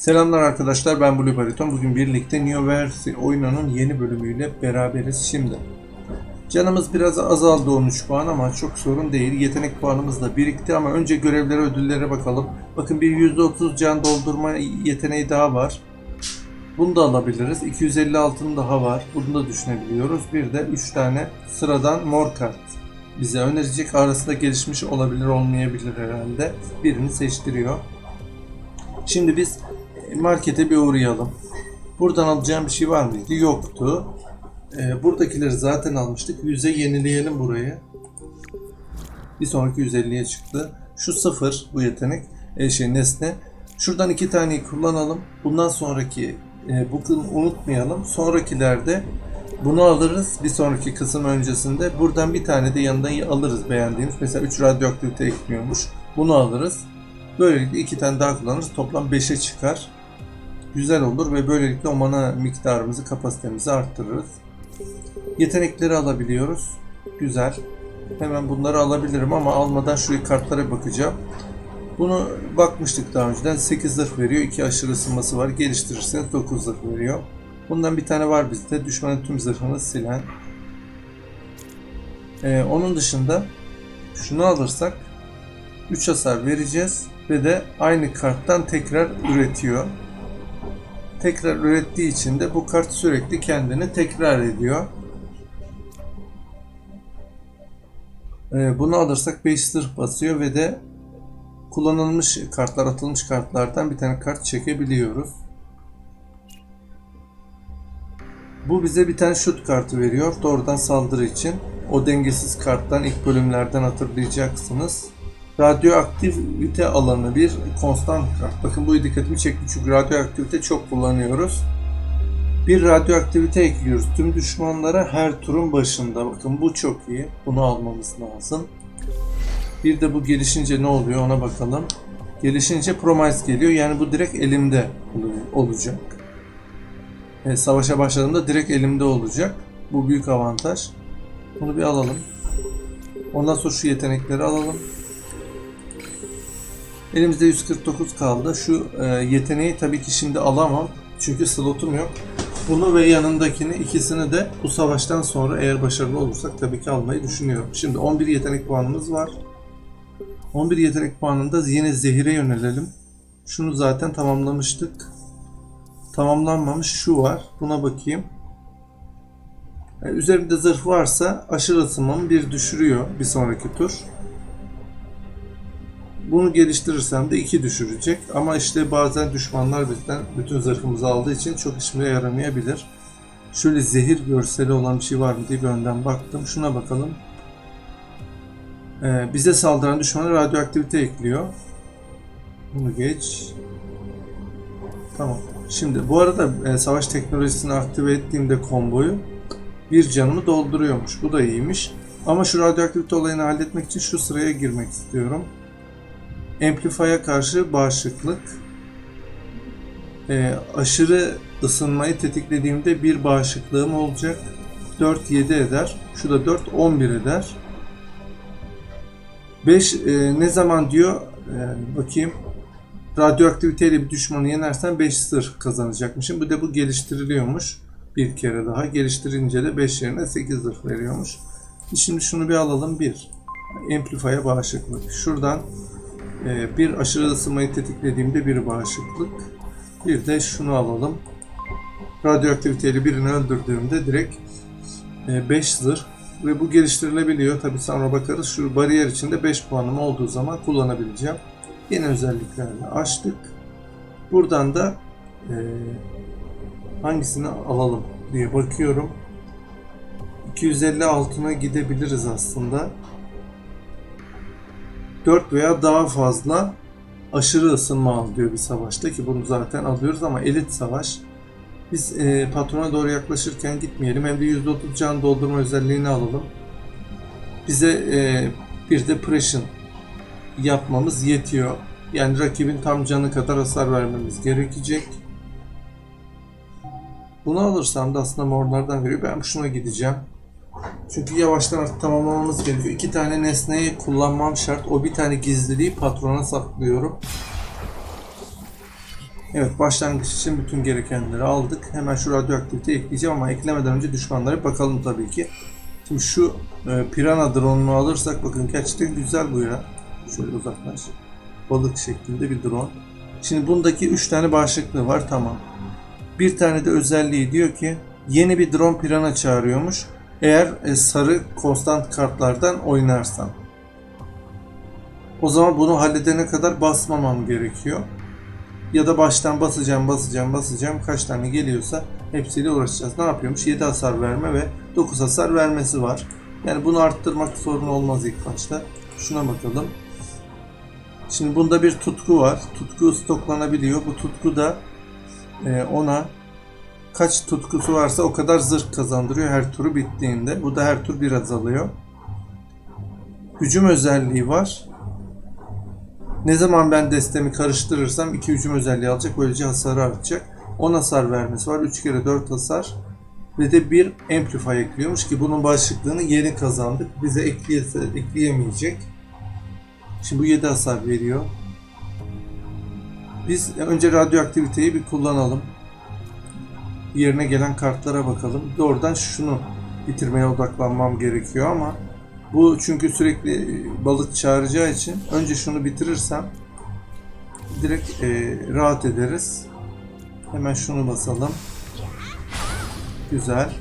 Selamlar arkadaşlar ben Blue Bariton. Bugün birlikte New Versi oyununun yeni bölümüyle beraberiz şimdi. Canımız biraz azaldı 13 puan ama çok sorun değil. Yetenek puanımız da birikti ama önce görevlere ödüllere bakalım. Bakın bir %30 can doldurma yeteneği daha var. Bunu da alabiliriz. 250 altın daha var. Bunu da düşünebiliyoruz. Bir de 3 tane sıradan mor kart bize önerecek. Arasında gelişmiş olabilir olmayabilir herhalde. Birini seçtiriyor. Şimdi biz markete bir uğrayalım. Buradan alacağım bir şey var mıydı? Yoktu. Ee, buradakileri zaten almıştık. 100'e yenileyelim burayı. Bir sonraki 150'ye çıktı. Şu sıfır bu yetenek. E, şey nesne. Şuradan iki taneyi kullanalım. Bundan sonraki e, bugün unutmayalım. Sonrakilerde bunu alırız. Bir sonraki kısım öncesinde. Buradan bir tane de yanından alırız beğendiğimiz. Mesela 3 radyoaktivite ekliyormuş. Bunu alırız. Böylelikle iki tane daha kullanırız. Toplam 5'e çıkar. Güzel olur ve böylelikle o mana miktarımızı, kapasitemizi arttırırız. Yetenekleri alabiliyoruz. Güzel. Hemen bunları alabilirim ama almadan şu kartlara bakacağım. Bunu bakmıştık daha önceden. 8 zırh veriyor. 2 aşırı ısınması var. Geliştirirseniz 9 zırh veriyor. Bundan bir tane var bizde. Düşmanın tüm zırhını silen. Ee, onun dışında şunu alırsak 3 hasar vereceğiz ve de aynı karttan tekrar üretiyor. Tekrar ürettiği için de bu kart sürekli kendini tekrar ediyor. Ee, bunu alırsak 5 zırh basıyor ve de kullanılmış kartlar, atılmış kartlardan bir tane kart çekebiliyoruz. Bu bize bir tane şut kartı veriyor. Doğrudan saldırı için. O dengesiz karttan ilk bölümlerden hatırlayacaksınız. Radyoaktivite alanı bir konstant kart. Bakın bu dikkatimi çekti çünkü radyoaktivite çok kullanıyoruz. Bir radyoaktivite ekliyoruz tüm düşmanlara her turun başında. Bakın bu çok iyi. Bunu almamız lazım. Bir de bu gelişince ne oluyor ona bakalım. Gelişince Promise geliyor. Yani bu direkt elimde olacak. E, savaşa başladığımda direkt elimde olacak. Bu büyük avantaj. Bunu bir alalım. Ondan sonra şu yetenekleri alalım. Elimizde 149 kaldı. Şu e, yeteneği tabii ki şimdi alamam. Çünkü slotum yok. Bunu ve yanındakini ikisini de bu savaştan sonra eğer başarılı olursak tabii ki almayı düşünüyorum. Şimdi 11 yetenek puanımız var. 11 yetenek puanında yine zehire yönelelim. Şunu zaten tamamlamıştık. Tamamlanmamış şu var. Buna bakayım. E, üzerimde zırh varsa aşırı ısınmamı bir düşürüyor bir sonraki tur. Bunu geliştirirsem de 2 düşürecek. Ama işte bazen düşmanlar bizden bütün zırhımızı aldığı için çok işime yaramayabilir. Şöyle zehir görseli olan bir şey var mı diye bir önden baktım. Şuna bakalım. Ee, bize saldıran düşmana radyoaktivite ekliyor. Bunu geç. Tamam. Şimdi bu arada e, savaş teknolojisini aktive ettiğimde komboyu bir canımı dolduruyormuş. Bu da iyiymiş. Ama şu radyoaktivite olayını halletmek için şu sıraya girmek istiyorum. Amplify'a karşı bağışıklık. Ee, aşırı ısınmayı tetiklediğimde bir bağışıklığım olacak. 4-7 eder. Şu da 4-11 eder. 5 e, ne zaman diyor e, bakayım radyoaktiviteyle bir düşmanı yenersen 5 sır kazanacakmışım. Bu da bu geliştiriliyormuş bir kere daha. Geliştirince de 5 yerine 8 zırh veriyormuş. Şimdi şunu bir alalım. 1. Amplify'a bağışıklık. Şuradan e, bir aşırı ısınmayı tetiklediğimde bir bağışıklık. Bir de şunu alalım. Radyoaktiviteyle birini öldürdüğümde direkt 5 zırh ve bu geliştirilebiliyor. Tabi sonra bakarız. Şu bariyer içinde 5 puanım olduğu zaman kullanabileceğim. Yeni özelliklerle açtık. Buradan da e, hangisini alalım diye bakıyorum. 250 altına gidebiliriz aslında. 4 veya daha fazla aşırı ısınma al diyor bir savaşta ki bunu zaten alıyoruz ama elit savaş. Biz e, patrona doğru yaklaşırken gitmeyelim hem de %30 can doldurma özelliğini alalım. Bize e, bir de pression yapmamız yetiyor. Yani rakibin tam canı kadar hasar vermemiz gerekecek. Bunu alırsam da aslında morlardan veriyor. Ben şuna gideceğim. Çünkü yavaştan artık tamamlamamız gerekiyor. İki tane nesneyi kullanmam şart. O bir tane gizliliği patrona saklıyorum. Evet başlangıç için bütün gerekenleri aldık. Hemen şu radyoaktivite ekleyeceğim ama eklemeden önce düşmanlara bakalım tabii ki. Şimdi şu e, Piranha drone'unu alırsak bakın gerçekten güzel bu ya. Şöyle uzaklaş. Balık şeklinde bir drone. Şimdi bundaki 3 tane başlıklı var tamam. Bir tane de özelliği diyor ki yeni bir drone Piranha çağırıyormuş. Eğer e, sarı konstant kartlardan oynarsan. O zaman bunu halledene kadar basmamam gerekiyor. Ya da baştan basacağım, basacağım, basacağım. Kaç tane geliyorsa hepsiyle uğraşacağız. Ne yapıyormuş? 7 hasar verme ve 9 hasar vermesi var. Yani bunu arttırmak sorun olmaz ilk başta. Şuna bakalım. Şimdi bunda bir tutku var. Tutku stoklanabiliyor. Bu tutku da e, ona kaç tutkusu varsa o kadar zırh kazandırıyor her turu bittiğinde. Bu da her tur bir azalıyor. Hücum özelliği var. Ne zaman ben destemi karıştırırsam iki hücum özelliği alacak. Böylece hasarı artacak. 10 hasar vermesi var. 3 kere 4 hasar. Ve de bir amplify ekliyormuş ki bunun başlıklığını yeni kazandık. Bize ekleyese, ekleyemeyecek. Şimdi bu 7 hasar veriyor. Biz önce radyoaktiviteyi bir kullanalım. Yerine gelen kartlara bakalım. Doğrudan şunu bitirmeye odaklanmam gerekiyor ama bu çünkü sürekli balık çağıracağı için önce şunu bitirirsem direkt e, rahat ederiz. Hemen şunu basalım. Güzel.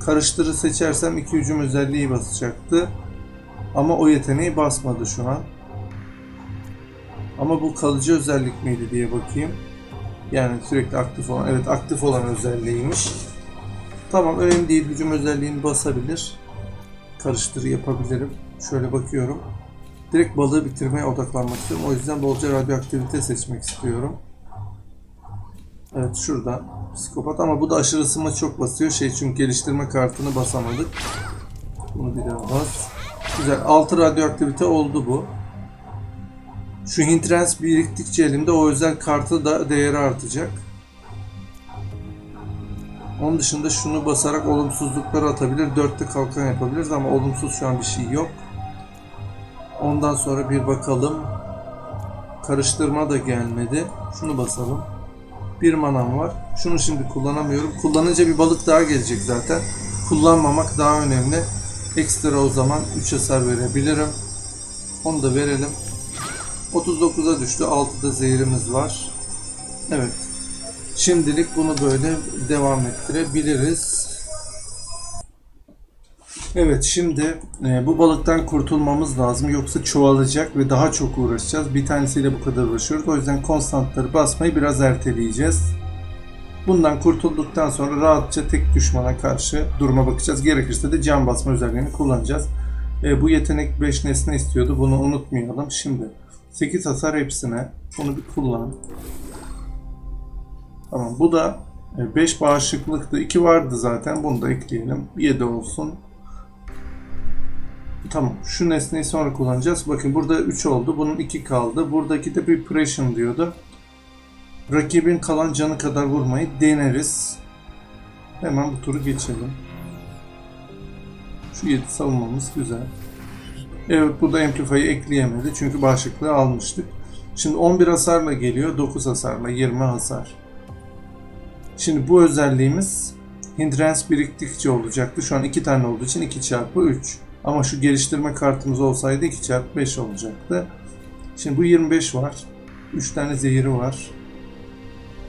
Karıştırı seçersem iki hücum özelliği basacaktı. Ama o yeteneği basmadı şu an. Ama bu kalıcı özellik miydi diye bakayım. Yani sürekli aktif olan, evet aktif olan özelliğiymiş. Tamam önemli değil hücum özelliğini basabilir. Karıştırı yapabilirim. Şöyle bakıyorum. Direkt balığı bitirmeye odaklanmak istiyorum. O yüzden bolca radyoaktivite seçmek istiyorum. Evet şurada psikopat ama bu da aşırı ısınma çok basıyor. Şey çünkü geliştirme kartını basamadık. Bunu bir daha bas. Güzel. 6 radyoaktivite oldu bu. Şu Hintrens biriktikçe elimde o özel kartı da değeri artacak. Onun dışında şunu basarak olumsuzlukları atabilir. Dörtte kalkan yapabiliriz ama olumsuz şu an bir şey yok. Ondan sonra bir bakalım. Karıştırma da gelmedi. Şunu basalım. Bir manam var. Şunu şimdi kullanamıyorum. Kullanınca bir balık daha gelecek zaten. Kullanmamak daha önemli. Ekstra o zaman 3 hasar verebilirim. Onu da verelim. 39'a düştü. 6'da zehirimiz var. Evet. Şimdilik bunu böyle devam ettirebiliriz. Evet şimdi e, bu balıktan kurtulmamız lazım yoksa çoğalacak ve daha çok uğraşacağız. Bir tanesiyle bu kadar uğraşıyoruz. O yüzden konstantları basmayı biraz erteleyeceğiz. Bundan kurtulduktan sonra rahatça tek düşmana karşı duruma bakacağız. Gerekirse de can basma özelliğini kullanacağız. E, bu yetenek 5 nesne istiyordu. Bunu unutmayalım. Şimdi 8 hasar hepsine. Bunu bir kullan. Tamam bu da 5 bağışıklıktı. 2 vardı zaten. Bunu da ekleyelim. 7 olsun. Tamam. Şu nesneyi sonra kullanacağız. Bakın burada 3 oldu. Bunun 2 kaldı. Buradaki de bir pressure diyordu. Rakibin kalan canı kadar vurmayı deneriz. Hemen bu turu geçelim. Şu 7 savunmamız güzel. Evet burada Amplify'ı ekleyemedi. Çünkü bağışıklığı almıştık. Şimdi 11 hasarla geliyor. 9 hasarla 20 hasar. Şimdi bu özelliğimiz Hindrance biriktikçe olacaktı. Şu an 2 tane olduğu için 2 çarpı 3. Ama şu geliştirme kartımız olsaydı 2 çarpı 5 olacaktı. Şimdi bu 25 var. 3 tane zehiri var.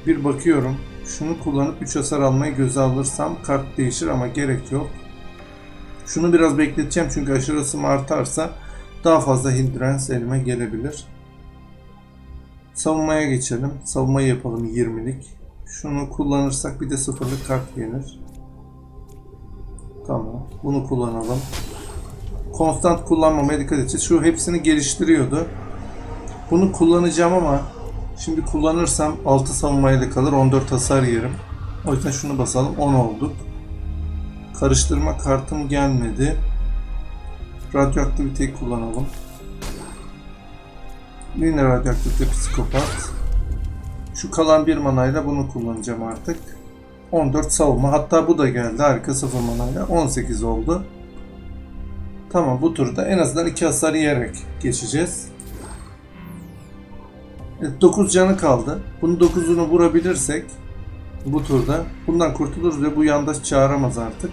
Bir bakıyorum. Şunu kullanıp 3 hasar almayı göze alırsam kart değişir ama gerek yok. Şunu biraz bekleteceğim çünkü aşırı ısım artarsa daha fazla hindrance elime gelebilir. Savunmaya geçelim. Savunmayı yapalım 20'lik. Şunu kullanırsak bir de sıfırlık kart gelir. Tamam. Bunu kullanalım. Konstant kullanmamaya dikkat edeceğiz. Şu hepsini geliştiriyordu. Bunu kullanacağım ama şimdi kullanırsam 6 savunmayla kalır. 14 hasar yerim. O yüzden şunu basalım. 10 olduk. Karıştırma kartım gelmedi. Radyoaktiviteyi kullanalım. Yine radyoaktivite psikopat. Şu kalan bir manayla bunu kullanacağım artık. 14 savunma. Hatta bu da geldi. Harika 0 manayla. 18 oldu. Tamam bu turda en azından 2 hasar yiyerek geçeceğiz. 9 canı kaldı. Bunun 9'unu vurabilirsek bu turda bundan kurtuluruz ve bu yandaş çağıramaz artık.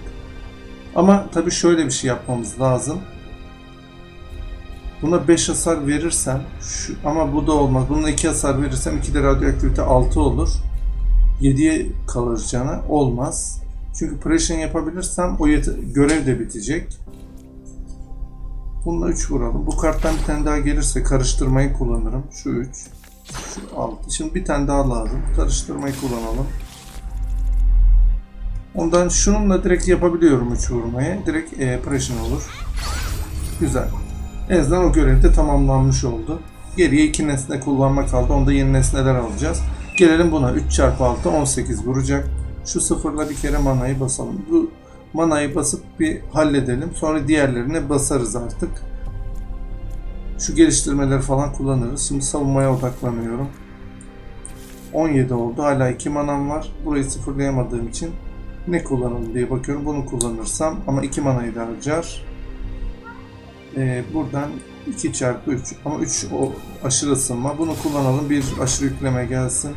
Ama tabii şöyle bir şey yapmamız lazım. Buna 5 hasar verirsem şu, ama bu da olmaz. Bununla 2 hasar verirsem 2 de radyoaktivite 6 olur. 7'ye kalır canı. Olmaz. Çünkü pression yapabilirsem o görev de bitecek. Bununla 3 vuralım. Bu karttan bir tane daha gelirse karıştırmayı kullanırım. Şu 3. Şu 6. Şimdi bir tane daha lazım. Karıştırmayı kullanalım. Ondan şununla direkt yapabiliyorum 3 vurmayı. Direkt e, pression olur. Güzel. En azından o görev de tamamlanmış oldu. Geriye iki nesne kullanma kaldı. Onda yeni nesneler alacağız. Gelelim buna. 3 çarpı 6 18 vuracak. Şu sıfırla bir kere manayı basalım. Bu manayı basıp bir halledelim. Sonra diğerlerine basarız artık. Şu geliştirmeleri falan kullanırız. Şimdi savunmaya odaklanıyorum. 17 oldu. Hala 2 manam var. Burayı sıfırlayamadığım için ne kullanalım diye bakıyorum. Bunu kullanırsam ama 2 manayı da harcar. Ee, buradan 2 çarpı 3 ama 3 o aşırı ısınma. Bunu kullanalım. Bir aşırı yükleme gelsin.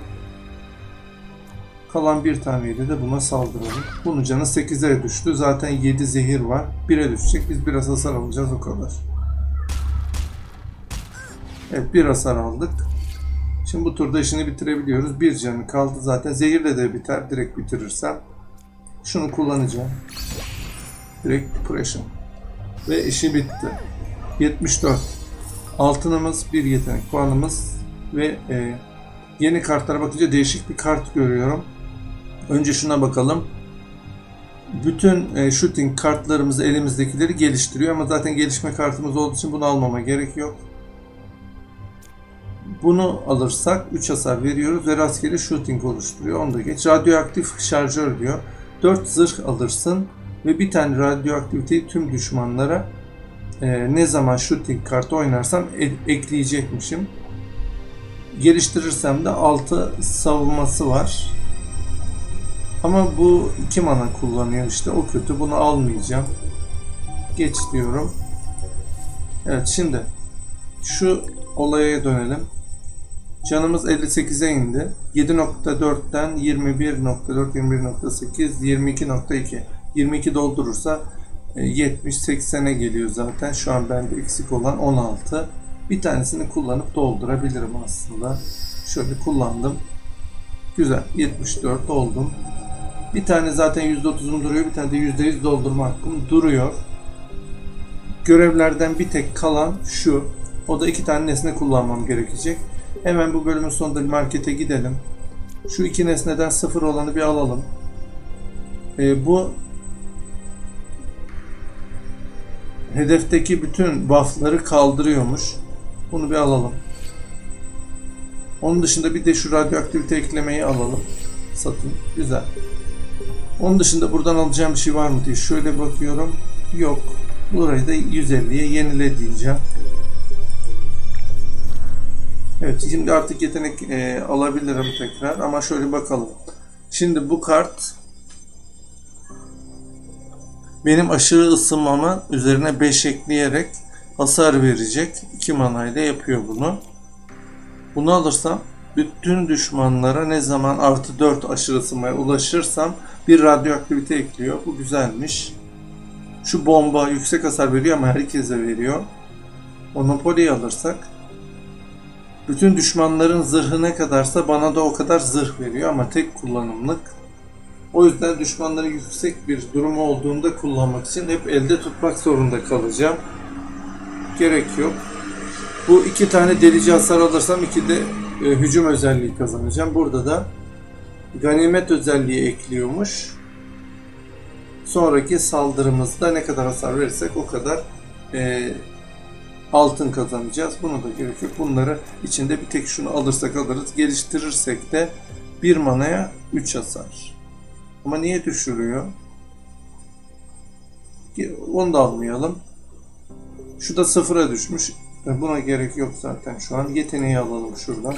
Kalan bir taneyle de buna saldıralım. Bunun canı 8'e düştü. Zaten 7 zehir var. 1'e düşecek. Biz biraz hasar alacağız o kadar. Evet bir hasar aldık. Şimdi bu turda işini bitirebiliyoruz. Bir canı kaldı zaten. Zehirle de biter. Direkt bitirirsem. Şunu kullanacağım. Direkt pression. Ve işi bitti. 74. Altınımız, bir yetenek puanımız ve e, yeni kartlara bakınca değişik bir kart görüyorum. Önce şuna bakalım. Bütün e, shooting kartlarımızı elimizdekileri geliştiriyor ama zaten gelişme kartımız olduğu için bunu almama gerek yok. Bunu alırsak 3 hasar veriyoruz ve rastgele shooting oluşturuyor. Onu da geç. Radyoaktif şarjör diyor. 4 zırh alırsın ve bir tane radyoaktiviteyi tüm düşmanlara e, ne zaman shooting kartı oynarsam e- ekleyecekmişim. Geliştirirsem de 6 savunması var. Ama bu 2 mana kullanıyor işte o kötü bunu almayacağım. Geç diyorum. Evet şimdi şu olaya dönelim. Canımız 58'e indi. 7.4'ten 21.4, 21.8, 22.2. 22 doldurursa e, 70, 80'e geliyor zaten. Şu an bende eksik olan 16. Bir tanesini kullanıp doldurabilirim aslında. Şöyle kullandım. Güzel. 74 oldum. Bir tane zaten %30'um duruyor. Bir tane de %100 doldurma hakkım duruyor. Görevlerden bir tek kalan şu. O da iki tane nesne kullanmam gerekecek. Hemen bu bölümün sonunda bir markete gidelim. Şu iki nesneden sıfır olanı bir alalım. Ee, bu hedefteki bütün buff'ları kaldırıyormuş. Bunu bir alalım. Onun dışında bir de şu radyoaktivite eklemeyi alalım. Satın. Güzel. Onun dışında buradan alacağım bir şey var mı diye şöyle bakıyorum. Yok. Burayı da 150'ye yenile diyeceğim. Evet şimdi artık yetenek e, alabilirim tekrar ama şöyle bakalım. Şimdi bu kart benim aşırı ısınmama üzerine 5 ekleyerek hasar verecek. 2 manayla yapıyor bunu. Bunu alırsam bütün düşmanlara ne zaman artı 4 aşırı ısınmaya ulaşırsam bir radyoaktivite ekliyor. Bu güzelmiş. Şu bomba yüksek hasar veriyor ama herkese veriyor. Monopoly alırsak bütün düşmanların zırhı ne kadarsa bana da o kadar zırh veriyor ama tek kullanımlık. O yüzden düşmanların yüksek bir durumu olduğunda kullanmak için hep elde tutmak zorunda kalacağım. Gerek yok. Bu iki tane delici hasar alırsam iki de e, hücum özelliği kazanacağım. Burada da ganimet özelliği ekliyormuş. Sonraki saldırımızda ne kadar hasar verirsek o kadar e, altın kazanacağız. Bunu da gerek yok. Bunları içinde bir tek şunu alırsak alırız. Geliştirirsek de bir manaya 3 hasar. Ama niye düşürüyor? Onu da almayalım. Şu da sıfıra düşmüş. Buna gerek yok zaten şu an. Yeteneği alalım şuradan.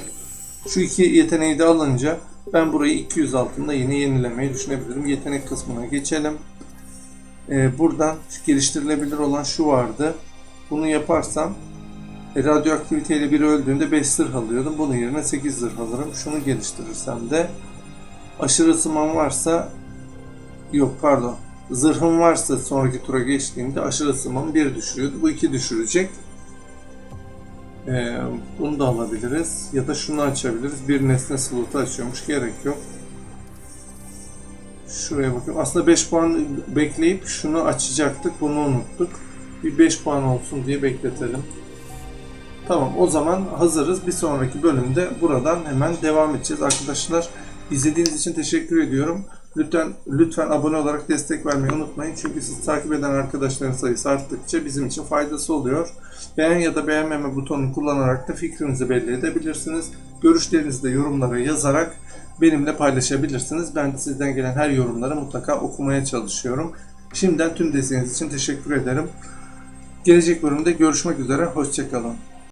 Şu iki yeteneği de alınca ben burayı 200 altında yine yenilemeyi düşünebilirim. Yetenek kısmına geçelim. Ee, buradan geliştirilebilir olan şu vardı. Bunu yaparsam E, radyoaktiviteyle biri öldüğünde 5 zırh alıyordum. Bunun yerine 8 zırh alırım. Şunu geliştirirsem de aşırı ısınmam varsa yok pardon zırhım varsa sonraki tura geçtiğimde aşırı ısınmamı 1 düşürüyordu. Bu 2 düşürecek. Ee, bunu da alabiliriz. Ya da şunu açabiliriz. Bir nesne slotu açıyormuş. Gerek yok. Şuraya bakıyorum. Aslında 5 puan bekleyip şunu açacaktık. Bunu unuttuk. Bir 5 puan olsun diye bekletelim. Tamam o zaman hazırız. Bir sonraki bölümde buradan hemen devam edeceğiz arkadaşlar. İzlediğiniz için teşekkür ediyorum. Lütfen lütfen abone olarak destek vermeyi unutmayın. Çünkü siz takip eden arkadaşların sayısı arttıkça bizim için faydası oluyor. Beğen ya da beğenmeme butonunu kullanarak da fikrinizi belli edebilirsiniz. Görüşlerinizi de yorumlara yazarak benimle paylaşabilirsiniz. Ben sizden gelen her yorumları mutlaka okumaya çalışıyorum. Şimdiden tüm desteğiniz için teşekkür ederim. Gelecek bölümde görüşmek üzere. Hoşçakalın.